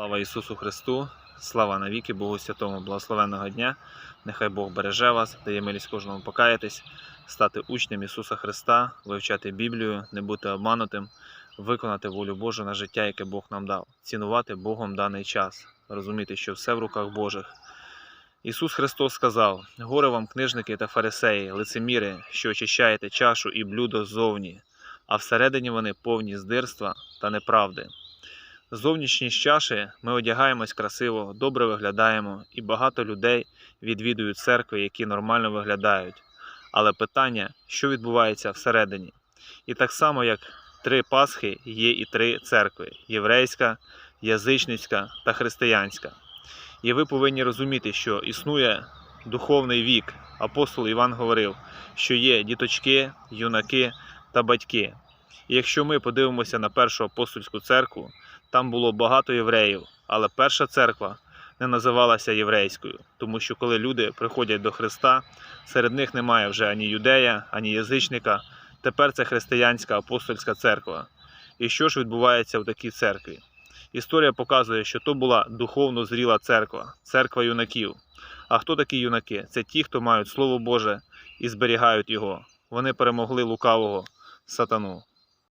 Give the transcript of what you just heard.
Слава Ісусу Христу, слава навіки Богу Святому, благословенного дня. Нехай Бог береже вас, дає милість кожному покаятись, стати учнем Ісуса Христа, вивчати Біблію, не бути обманутим, виконати волю Божу на життя, яке Бог нам дав, цінувати Богом даний час, розуміти, що все в руках Божих. Ісус Христос сказав: Горе вам, книжники та фарисеї, лицеміри, що очищаєте чашу і блюдо ззовні, а всередині вони повні здирства та неправди. Зовнішні з чаші ми одягаємось красиво, добре виглядаємо, і багато людей відвідують церкви, які нормально виглядають. Але питання, що відбувається всередині? І так само, як три Пасхи, є і три церкви: єврейська, язичницька та християнська. І ви повинні розуміти, що існує духовний вік. Апостол Іван говорив, що є діточки, юнаки та батьки. Якщо ми подивимося на першу апостольську церкву, там було багато євреїв, але перша церква не називалася єврейською, тому що коли люди приходять до Христа, серед них немає вже ані юдея, ані язичника. Тепер це християнська апостольська церква. І що ж відбувається в такій церкві? Історія показує, що то була духовно зріла церква, церква юнаків. А хто такі юнаки? Це ті, хто мають Слово Боже і зберігають його. Вони перемогли лукавого сатану.